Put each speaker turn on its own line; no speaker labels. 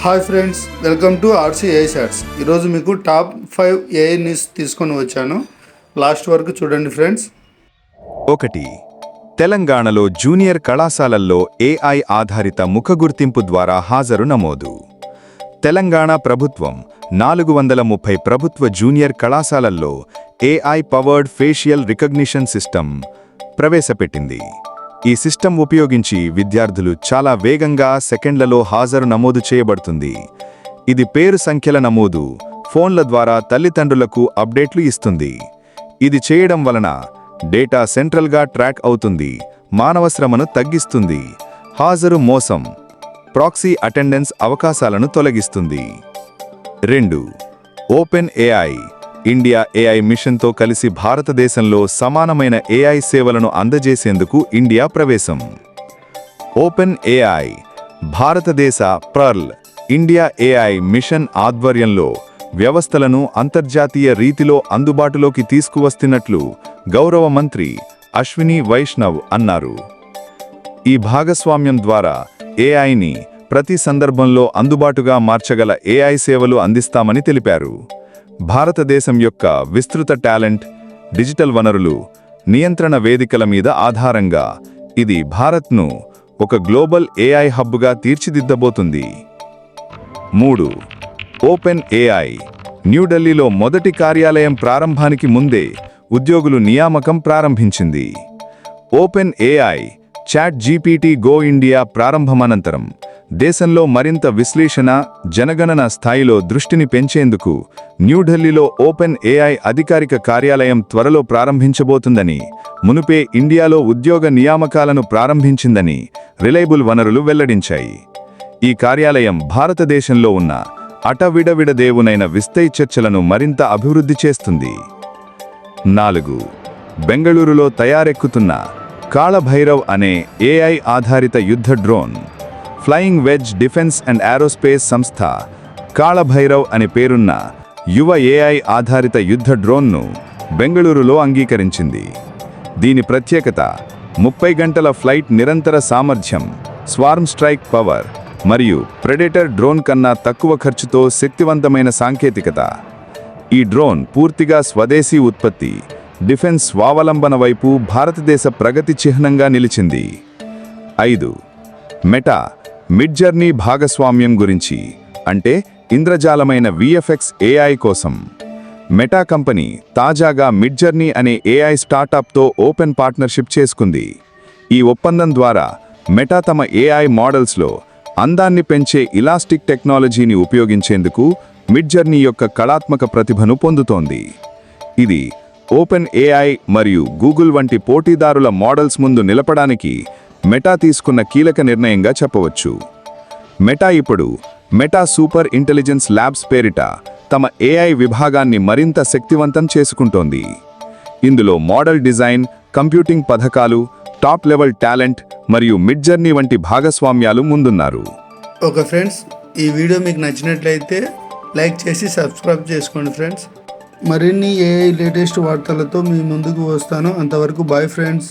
Hi friends welcome to RC A shorts ఈరోజు మీకు top five ఏ news తీసుకొని వచ్చాను. లాస్ట్ వరకు చూడండి ఫ్రెండ్స్.
ఒకటి తెలంగాణలో జూనియర్ కళాశాలల్లో ఏఐ ఆధారిత ముఖ గుర్తింపు ద్వారా హాజరు నమోదు. తెలంగాణ ప్రభుత్వం నాలుగు వందల ముప్పై ప్రభుత్వ జూనియర్ కళాశాలల్లో AI powered facial recognition system ప్రవేశపెట్టింది. ఈ సిస్టమ్ ఉపయోగించి విద్యార్థులు చాలా వేగంగా సెకండ్లలో హాజరు నమోదు చేయబడుతుంది. ఇది పేరు సంఖ్యల నమోదు ఫోన్ల ద్వారా తల్లిదండ్రులకు అప్డేట్లు ఇస్తుంది. ఇది చేయడం వలన డేటా సెంట్రల్గా ట్రాక్ అవుతుంది మానవ శ్రమను తగ్గిస్తుంది హాజరు మోసం ప్రాక్సీ అటెండెన్స్ అవకాశాలను తొలగిస్తుంది. రెండు ఓపెన్ ఏఐ ఇండియా ఏఐ మిషన్తో కలిసి భారతదేశంలో సమానమైన ఏఐ సేవలను అందజేసేందుకు ఇండియా ప్రవేశం. ఓపెన్ ఏఐ భారతదేశ పర్ల్ ఇండియా ఏఐ మిషన్ ఆధ్వర్యంలో వ్యవస్థలను అంతర్జాతీయ రీతిలో అందుబాటులోకి తీసుకువస్తున్నట్లు గౌరవ మంత్రి అశ్విని వైష్ణవ్ అన్నారు. ఈ భాగస్వామ్యం ద్వారా ఏఐని ప్రతి సందర్భంలో అందుబాటుగా మార్చగల ఏఐ సేవలు అందిస్తామని తెలిపారు. భారతదేశం యొక్క విస్తృత టాలెంట్ డిజిటల్ వనరులు నియంత్రణ వేదికల మీద ఆధారంగా ఇది భారత్ను ఒక గ్లోబల్ ఏఐ హబ్గా తీర్చిదిద్దబోతుంది. మూడు ఓపెన్ ఏఐ న్యూఢిల్లీలో మొదటి కార్యాలయం ప్రారంభానికి ముందే ఉద్యోగులు నియామకం ప్రారంభించింది. Open AI chat GPT go India ప్రారంభమనంతరం దేశంలో మరింత విశ్లేషణ జనగణన స్థాయిలో దృష్టిని పెంచేందుకు న్యూఢిల్లీలో ఓపెన్ ఏఐ అధికారిక కార్యాలయం త్వరలో ప్రారంభించబోతుందని మునుపే ఇండియాలో ఉద్యోగ నియామకాలను ప్రారంభించిందని రిలయబుల్ వనరులు వెల్లడించాయి. ఈ కార్యాలయం భారతదేశంలో ఉన్న అటవిడవిడదేవునైన విస్తై చర్చలను మరింత అభివృద్ధి చేస్తుంది. నాలుగు. బెంగళూరులో తయారెక్కుతున్న కాళభైరవ్ అనే ఏఐ ఆధారిత యుద్ధ drone flying wedge defence and aerospace సంస్థ కాళభైరవ్ అనే పేరున్న యువ ఏఐ ఆధారిత యుద్ధ డ్రోన్ను బెంగళూరులో అంగీకరించింది. దీని ప్రత్యేకత ముప్పై గంటల ఫ్లైట్ నిరంతర సామర్థ్యం స్వార్మ్ స్ట్రైక్ పవర్ మరియు ప్రెడేటర్ డ్రోన్ కన్నా తక్కువ ఖర్చుతో శక్తివంతమైన సాంకేతికత. ఈ డ్రోన్ పూర్తిగా స్వదేశీ ఉత్పత్తి డిఫెన్స్ స్వావలంబన వైపు భారతదేశ ప్రగతి చిహ్నంగా నిలిచింది. ఐదు. మెటా మిడ్జర్నీ భాగస్వామ్యం గురించి అంటే ఇంద్రజాలమైన విఎఫ్ఎక్స్ ఏఐ కోసం. మెటా కంపెనీ తాజాగా మిడ్జర్నీ అనే ఏఐ స్టార్టప్తో ఓపెన్ పార్ట్నర్షిప్ చేసుకుంది. ఈ ఒప్పందం ద్వారా మెటా తమ ఏఐ మోడల్స్లో అందాన్ని పెంచే ఇలాస్టిక్ టెక్నాలజీని ఉపయోగించేందుకు మిడ్జర్నీ యొక్క కళాత్మక ప్రతిభను పొందుతోంది. ఇది ఓపెన్ ఏఐ మరియు గూగుల్ వంటి పోటీదారుల మోడల్స్ ముందు నిలపడానికి మెటా తీసుకున్న కీలక నిర్ణయంగా చెప్పవచ్చు. మెటా ఇప్పుడు మెటా సూపర్ ఇంటెలిజెన్స్ ల్యాబ్స్ పేరిట తమ ఏఐ విభాగాన్ని మరింత శక్తివంతం చేసుకుంటోంది. ఇందులో మోడల్ డిజైన్ కంప్యూటింగ్ పథకాలు టాప్ లెవెల్ టాలెంట్ మరియు మిడ్జర్నీ వంటి భాగస్వామ్యాలు ముందున్నారు.
ఓకే ఫ్రెండ్స్ ఈ వీడియో మీకు నచ్చినట్లయితే లైక్ చేసి సబ్స్క్రైబ్ చేసుకోండి ఫ్రెండ్స్. మరిన్ని ఏఐ లేటెస్ట్ వార్తలతో మీ ముందుకు వస్తాను. అంతవరకు బాయ్ ఫ్రెండ్స్.